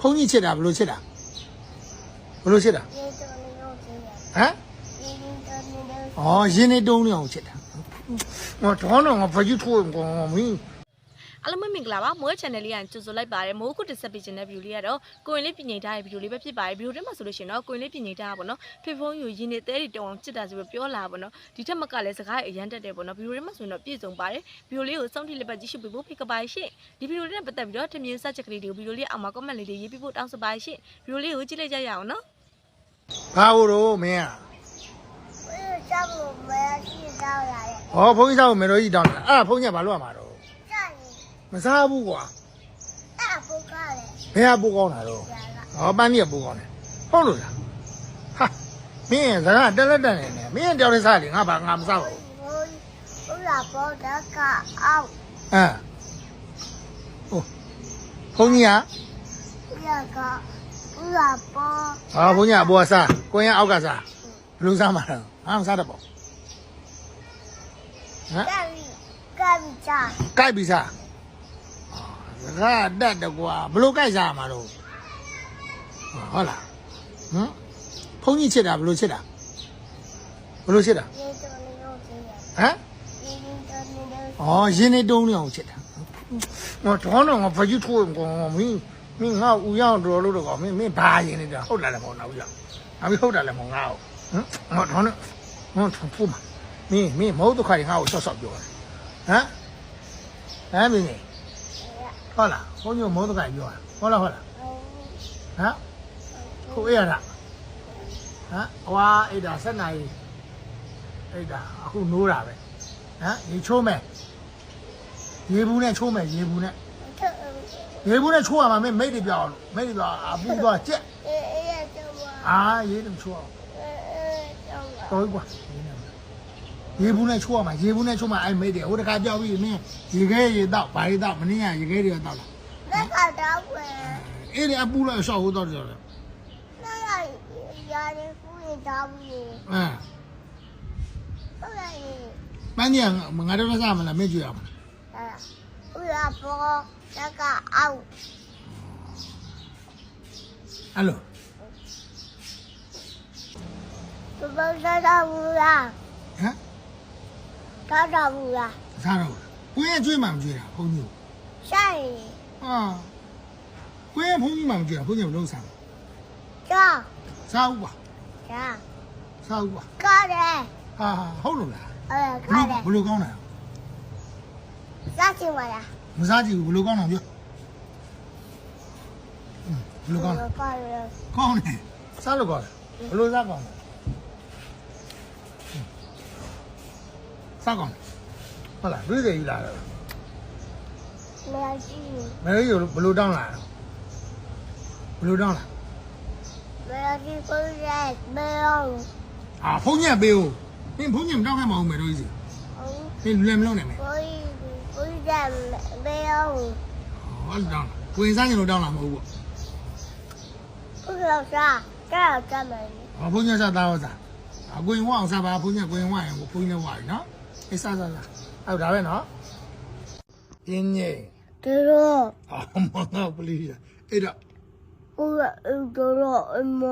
ဖုန်းကြီးချစ်တာဘယ်လိုချစ်တာဘယ်လိုချစ်တာရေတော်လေးကိုကြည့်ရဟမ်ရေတော်လေးကိုอ๋อရင်းနေတုံးနေအောင်ချစ်တာငါ အားလုံးပဲမင်္ဂလာပါမိုး channel လေးကကြိုဆိုလိုက်ပါတယ်မိုးခုတက်ဆက်ပေးခြင်းတဲ့ view လေးကတော့ကိုရင်လေးပြင်နေတာရဲ့ video လေးပဲဖြစ်ပါတယ် video ထဲမှာဆိုလို့ရှိရင်တော့ကိုရင်လေးပြင်နေတာပေါ့နော်ဖေဖုန်းယူရင်းနေတဲတွေတောင်းအောင်ချစ်တာဆိုပြီးပြောလာပေါ့နော်ဒီထက်မကလည်းစကားအရန်တက်တယ်ပေါ့နော် video ထဲမှာဆိုရင်တော့ပြည့်စုံပါတယ် video လေးကိုစောင့်ထိလက်ပတ်ကြည့်ရှုပေးဖို့ဖိတ်ကပါရှင့်ဒီ video လေးနဲ့ပတ်သက်ပြီးတော့ထင်မြင်စချက်ကလေးတွေကို video လေးအောက်မှာ comment လေးတွေရေးပြဖို့တောင်းဆိုပါရှင့် video လေးကိုကြည့်လိုက်ကြရအောင်နော်ဘာလို့မင်းอ่ะဘယ်ကြောင့်မရှိတော့ရလဲဟောဖုန်းကြီးစားကိုမေတော်ကြီးတောင်းတယ်အဲ့ဒါဖုန်းကြီးကဘာလို့ရမှာတော့ကြာရင် မစားဘူးကွာအဲ့ဘုကလေဘယ်ကပိုးကောင်းတာတော့ကြာလာဟောပန်းကြီးကပိုးကောင်းတယ်ဟုတ်လို့လားဟာမင်းစကားတက်လက်တက်နေတယ်မင်းတယောက်တည်းစားလေငါဘာငါမစားဘူးဘိုးဘုရားဘောတကအောက်ဟမ်ဟိုဖုန်းကြီးကဘုရားကဘုရားဘောဟာဘုန်းကြီးကဘောစားကိုရင်အောက်ကစားဘယ်လိုစားမှာလဲငါမစားတော့ပေါ့ဟမ်ကဲကဲကြာကြိုက်ပြီစား စကားတက်တယ်ကွာဘယ်လိုကြိုက်စားမှာတော့ဟုတ်လားဟမ်ဖုန်းကြီးချစ်တာဘယ်လိုချစ်တာဘယ်လိုချစ်တာရေတော်လေးကိုကြည့်ရဟမ်ရေတော်လေးကိုอ๋อရင်းနေတုံးနေအောင်ချစ်တာငါတော့တော့ငါဖကြီးထိုးကောမင်းမင်းငါဦးရောက်တော်လို့တော့ကောမင်းမင်းဘာရင်းနေတာဟုတ်လားလည်းမဟုတ်တော့ဦးရောက်အမေဟုတ်တယ်လည်းမဟုတ်ငါ့ကိုဟမ်ငါတော့ငါထုံဖူးမမင်းမင်းမဟုတ်တော့ခိုင်ငါ့ကိုဆော့ဆော့ပြောတယ်ဟမ်ဟမ်မင်း ဟုတ်လားဘုန်းကြီးမဟုတ်တော့ခိုင်ပြောတာဟုတ်လားဟုတ်လားဟမ်ကိုအေးရတာဟမ်ဟွာအေးဒါဆက်နိုင်အေးဒါအခုနိုးတာပဲဟမ်ရေချိုးမယ်ရေဘူးနဲ့ချိုးမယ်ရေဘူးနဲ့ရေဘူးနဲ့ချိုးရမှာမင်းမိတ်တွေပြောင်းလို့မိတ်တွေပြောင်းအပူသွားကြက်အေးအေးကျော်ပါအာရေတွေချိုးအောင်အေးအေးကျော်ပါတော်ပြီကွာ 一步那错嘛，一步那错嘛，哎，没得，我这干掉一面，一个也到，把一到，明天一个就到了。那他咋回？一点不了，上午到这了。那要要的不给咋回？哎。不给。明天我这说啥嘛了？没去啊嘛。哎，我要包那个阿五。Hello。怎么在上午啊？啊？Có 呼啊？啥 quê anh Duy mà 啥人？啊，官员 chịu, không chịu sao? Vì quê anh 哎，高的。不留高呢？啥情况呀？没啥情况 chịu, không chịu đâu. Sao. စားကောင်းဟုတ်လားတွေးတယ်ကြီးလာတော့မရရှိဘူးမရရှိဘူးဘလို့တောင်းလာတော့ဘလို့တောင်းလာမရရှိဘူးရဲမရောအာဖုန်းညက်ပေးဦးမင်းဖုန်းညက်မတောင်းခဲ့မအောင်မယ်တို့ကြီးမင်းလွယ်မလုံးနိုင်မယ်ဘုရားဘယ်အောင်ဟောတောင်းဝင်စားရင်လို့တောင်းလာမဟုတ်ဘူးဘုရားစားကြောက်ကြမယ်ဟောဘုရားစားသားဟောစားအကွင်ဝအောင်စားပါဘုရားကွင်ဝရင်ဘုရားဝရနော် အေးစားစားစားအဲ့ဒါပဲနော်ပြင်းငိမ့်သူတို့အာမငါပလီရအဲ့ဒါဟုတ်ကဲ့သူတို့အမ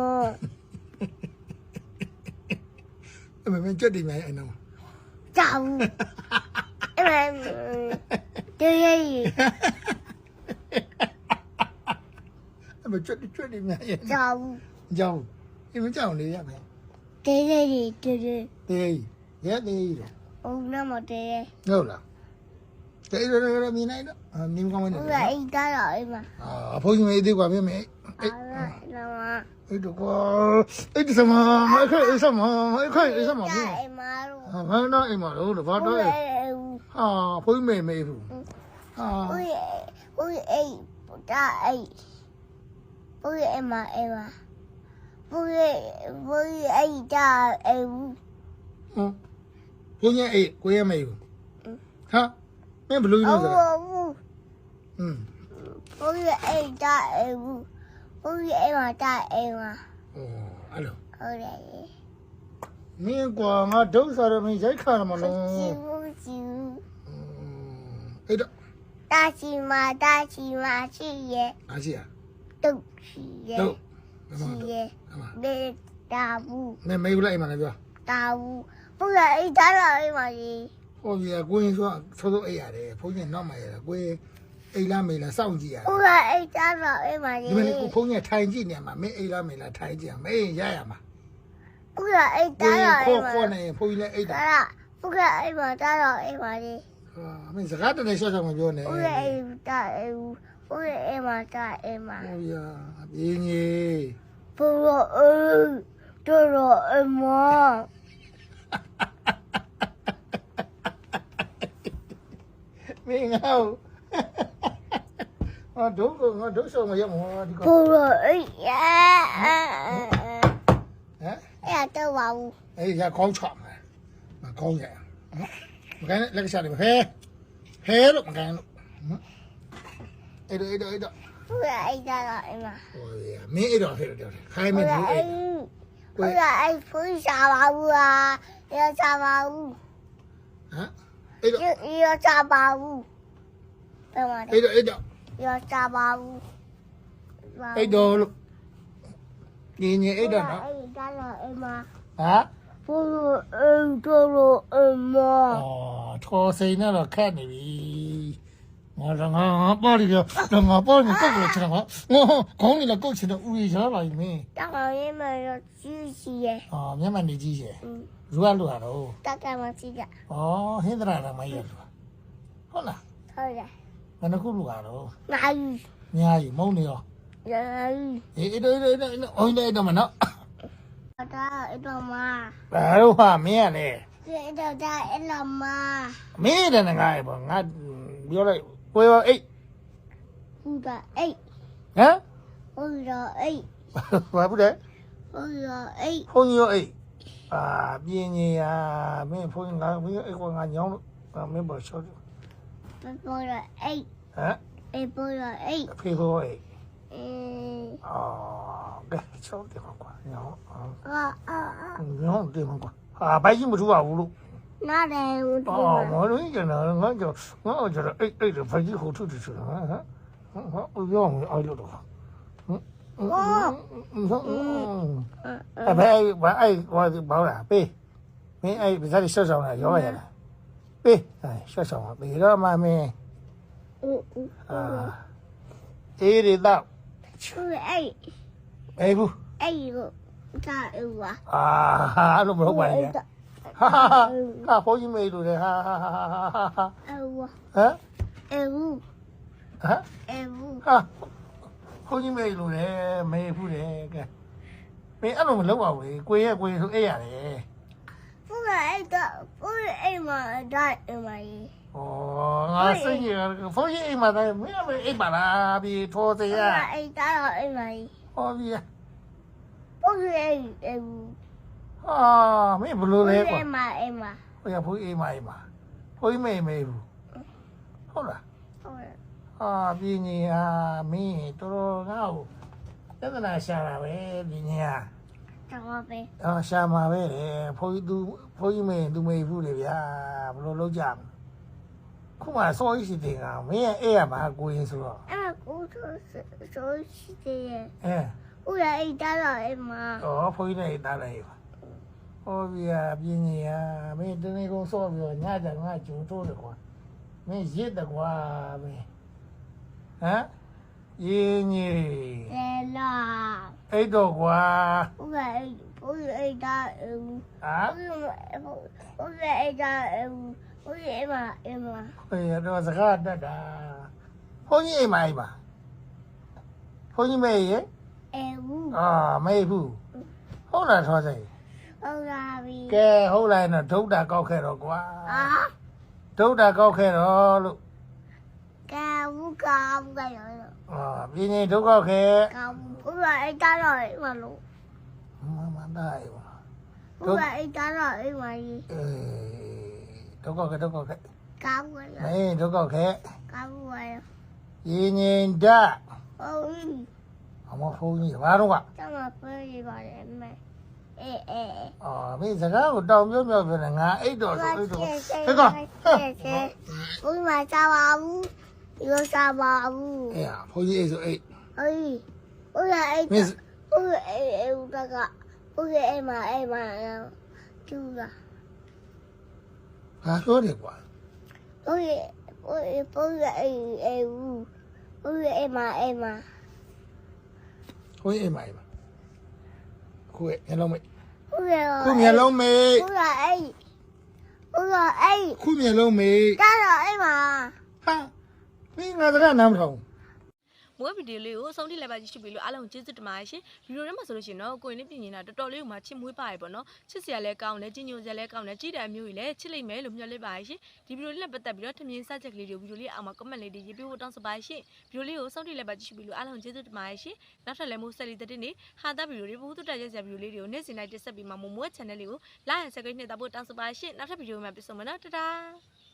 အမေမင်းကြက်တယ်မြိုင်အဲ့နော်ကြောက်အမေတေးရည်အမေကြက်တယ်ကြက်တယ်မြိုင်ရဲ့ကြောက်ကြောက်ဒီမကြောက်လေရမယ်တေးရည်တေးရည်တေးရည်ရဲတေးရည် ဦးနမတဲရဲ့ဟုတ်လားတဲ့ရရရမင်းနိုင်တော့မင်းကောင်းမနေဘူးအိတ်တာတော့အိမ်မှာအာဖုန်းကြီးမေးသေးကွာမင်းမေးအဲ့ဒါမအဲ့တော့ကွာအဲ့ဒီစမအဲ့ခိုအဲ့စမအဲ့ခိုအဲ့စမမင်းအိမ်မှာလို့ဟာမင်းတော့အိမ်မှာလို့ဘာတော့ဟာဖုန်းမေးမေးဘူးဟာဦးဦးအိတ်တာအိတ်ဦးအိမ်မှာအိမ်မှာဦးဦးအိတ်တာအိမ်ဟမ် ခင်းရဲ့အေးကိုရဲ့မေယူဟာမင်းဘလူးယူစရာဘူးอืมဘုရားအေးတာအေးဘူးဘုရားအေးမှာတာအေးမှာဩအဲ့လိုဟုတ်တယ်မင်းကွာငါဒုစရမင်းရိုက်ခါရမလို့ဂျူဂျူအဲ့တော့တာချီမာတာချီမာချီရဲ့အားရှိရတုတ်ချီရဲ့တုတ်ချီရဲ့မေတာဘူးမေမေဘူးလိုက်အိမ်မှာလည်းပြောတာဘူး ဘုရားအိတ်သားတော်အိမ်မှာကြီးဟောကြီးကကိုရင်ဆိုသောသောအိပ်ရတယ်ဘုန်းကြီးနောက်မှရတာကိုရင်အိမ်လားမေးလားစောင့်ကြည့်ရဘုတာရားအိတ်သားတော်အိမ်မှာကြီးဒီမနေ့ကိုဘုန်းကြီးထိုင်ကြည့်နေမှာမင်းအိမ်လားမေးလားထိုင်ကြည့်ရမင်းရရမှာဘုရားအိတ်ကိုသားရင်တော်အိခေါ်မ်မှာခေါ်နေဘုန်းကြီးလည်းအိပ်တာဒါဘုရားအိမ်မှာသားတော်အိမ်မှာကြီးဟာမင်းစကားတည်းရှော့ရှော့မပြောနဲ့ဘုရားအိမ်သားအိမ်ဘုရားအိမ်မှာသားအိမ်မှာဟောရပြင်းကြီးဘုရားအိမ်တော်တော်အိ မ်မှာမင်းငါ့ဟာဒုက္ခငါဒုက္ခမရမောဒီကဘုရားအိမ်ရဲ့ဟမ်အဲ့တော့ပါဘူးအေးရကောင်းချမှာမကောင်းရမကိုင်းလက်ကစားတယ်ဟဲဟဲလို့မကိုင်းလို့အဲ့တော့အဲ့တော့အဲ့တော့ဘုရားအိမ်သားတော်အိမ်မှာဟိုရမင်းအဲ့တော့ဟဲလို့ပြောတယ်ခိုင်းမဘုင်းရားဘူးအိအဲ့မ်ဘုရားအိမ်ဖူးရှာပါဘူးလားရရှာပါဘူးဟမ် အဲ့တော့ရရှာပါဘူးဘယ်မှာလဲအဲ့တော့အဲ့တော့ရရှာပါဘူးအဲ့တော့လို့ညီညီအဲ့တော့နော်အိမ်သားတော်အိမ်မှာဟာဘုရားအိမ်တော်အိမ်မှာအော်ထော်စိန်နဲ့တော့ခက်နေပြီငါတော့ငါငါပါလိတော့တော့ငါပါနေကောက်လို့ချင်တော့ငါခေါင်းနေလည်းကောက်ချင်တော့ဦးရရလာပြီမ လူကလူဟာတော့တက်ကမကြီးကဩဟင်္ဒရာကမကြီးလူဟုတ်လားဟုတ်တယ်ဘယ်နှခုလူဟာတော့နာယူညာယူမုံနေရောညာယူအေးအေးအေးအေးအိုင်းနေတော့မနော်အတာအတော်မဘာလို့ဟာမင်းကလေအတော်တာအလောမမင်းတဲ့ငါ့ဘောငါပြောလိုက်ကိုရောအိတ်ဟုတ်တာအိတ်ဟမ်ဟုတ်တာအိတ်ဘာဘူးလဲဟုတ်တာအိတ်ဟုတ်ရောအိတ် 啊，咩嘢啊？没铺俺，没咩一个阿娘啊？咩冇收住？咩铺人 A？啊？咩铺人 A？配合 A。嗯。哦，该收地方管，然啊。啊啊啊！然地方管啊，百姓不住啊，五路。哪里五路？哦，我容易见到，我就我就是 A A 的，百姓后头就是啊啊，我我我我留着。嗯。哎，别把哎，我就包了，别，没哎，别在你手上了，要不然了，别，哎，手上，别了嘛没，啊，这里到，哎，哎不，哎不，咋不啊？啊哈，那么快呀！哈哈哈，啊，好久没录了，哈哈哈哈哈哈哈。哎我，啊，哎我，啊，哎我，啊。 ဘုန်းကြီးမေလို့လေမေဘူးလေကဲမင်းအဲ့လိုမလုပ်ပါဘူးကိုရဲ့ကိုဆိုအဲ့ရတယ်ဘုရားအိမ်တော့ဘုရားအိမ်မှာဒါအိမ်မှာကြီးဩငါစိတ်ကြီးဘုန်းကြီးအိမ်မှာတိုင်းမင်းမအိမ်ပါလားပြီးထောစဘုရရားအိမ်တော့အိမ်မှာကြီးဟောပြီးဘုရားအိမ်အိမ်ဟာမင်းဘလို့လဲကွာအိမ်မှာအိမ်မှာဟိုရဘုန်းကြီးအိမ်မှာအိမ်မှာဘုန်းကြီးမေမေဘူးဟုတ်လား ဟုတ်တယ်ဟာပြင်းကြီးဟာမင်းတော်တော်ငါ့ကိုသဒ္ဒနာရှာတာပဲပြင်းကြီးဟာတော့ပဲအော်ရှာမှာပဲလေဘုန်းကြီးသူဘုန်းကြီးမေသူမေဘူးလေဗျာဘလို့လုပ်ကြမလဲခုမှစောကြီးစီတင်ကမင်းရဲ့အဲ့ရမှာကိုရင်ဆိုတော့အဲ့ကိုဆိုဆိုရှိတယ်အဲဘုရားအိမ်တော့အိမ်မှာတော့ဘုန်းကြီးနဲ့တားလိုက်ပါဟောဗျာပြင်းကြီးဟာမင်းတနေ့ကုန်စောပြီးတော့ညကြငါဂျုံတိုးတယ်ကွာမင်းရစ်တယ်ကွာမင်း ဟမ်ရင်းကြီးလေလာအဲ့တော့ကွာဘုရားအိမ်ဘုရားအိမ်တော့အိမ်ဟာဘုရားဘုရားအိမ်တော့အိမ်ဘုရားအိမ်မှာအိမ်မှာဘယ်တော့စကားတတ်တာဘုန်းကြီးအိမ်မှာအိမ်မှာဘုန်းကြီးမေရဲ့အိမ်ဘူးအာမေဘူးဟုတ်လားထောစိတ်ဟုတ်လားပြီကဲဟုတ်လိုက်တော့ဒုတ်တာကောက်ခဲ့တော့ကွာအာဒုတ်တာကောက်ခဲ့တော့လို့ ကဲဘူးကောင်းကြရောအာပြင်းရင်ဒုတ်ကောက်ခဲ့ကောင်းဘုရားအိမ်တော့အိမ်မှာလို့မမတိုင်းပါဘုရားအိမ်တော့အိမ်မှာကြီးအေးဒုတ်ကောက်ခဲ့ဒုတ်ကောက်ခဲ့ကောင်းကြရောမေဒုတ်ကောက်ခဲ့ကောင်းကြရောရင်းရင်ဓာတ်ဟုတ်ပြီအမဖုန်းကြီးဘာတော့ကကျမပြေးပါတယ်မေအေးအေးအာမင်းစကားကိုတောင်ပြောပြောပြောနေငါအိတ်တော်ဆိုအိတ်တော်ဟဲ့ကောင်ဘုရားစားပါဘူး ရောစားပါဘူး အေးဖုန်းကြီးအိတ်ဆိုအိတ် ဟေး 不是哎， မင်း 不是哎哎那个，不是哎嘛哎嘛，就了， ဟာပြောတယ်ကွာ 不是不是不是哎哎呜，不是哎嘛哎嘛， ကိုအိမ်မအိမ်မကိုရဲ့မျက်လုံးမိတ် 不是 ခုမျက်လုံးမိတ် 不是哎，不是哎， ခုမျက်လုံးမိတ် 加了哎嘛， ဟာ မင်းငါတရနားမထောင်မွေးဗီဒီယိုလေးကိုအဆုံးထိလိုက်ပါကြည့်ရှုပြီးလို့အားလုံးကျေးဇူးတင်ပါတယ်ရှင်ဗီဒီယိုထဲမှာဆိုလို့ရှိရင်တော့ကိုရင်လေးပြင်နေတာတော်တော်လေးကိုမှချစ်မွေးပါတယ်ပေါ့နော်ချစ်စရာလည်းကောင်းတယ်ကြည်ညိုစရာလည်းကောင်းတယ်ကြည်တဲ့အမျိုးကြီးလည်းချစ်လိုက်မယ်လို့မျှော်လင့်ပါတယ်ရှင်ဒီဗီဒီယိုလေးနဲ့ပတ်သက်ပြီးတော့ထင်မြင်စချက်ကလေးတွေကိုဗီဒီယိုလေးအောက်မှာ comment လေးတွေရေးပေးဖို့တောင်းဆိုပါတယ်ရှင်ဗီဒီယိုလေးကိုအဆုံးထိလိုက်ပါကြည့်ရှုပြီးလို့အားလုံးကျေးဇူးတင်ပါတယ်ရှင်နောက်ထပ်လည်းမိုးဆက်လီတဲ့နေ့ဟာတာဗီဒီယိုတွေဘုသူတက်ရက်စရာဗီဒီယိုလေးတွေကိုနေ့စဉ်တိုင်းတက်ဆက်ပြီးမှမိုးမွေး channel လေးကို like and subscribe နဲ့တပ်ဖို့တောင်းဆိုပါတယ်ရှင်နောက်ထပ်ဗီဒီယိုမှာပြန်ဆုံမယ်နော်တတား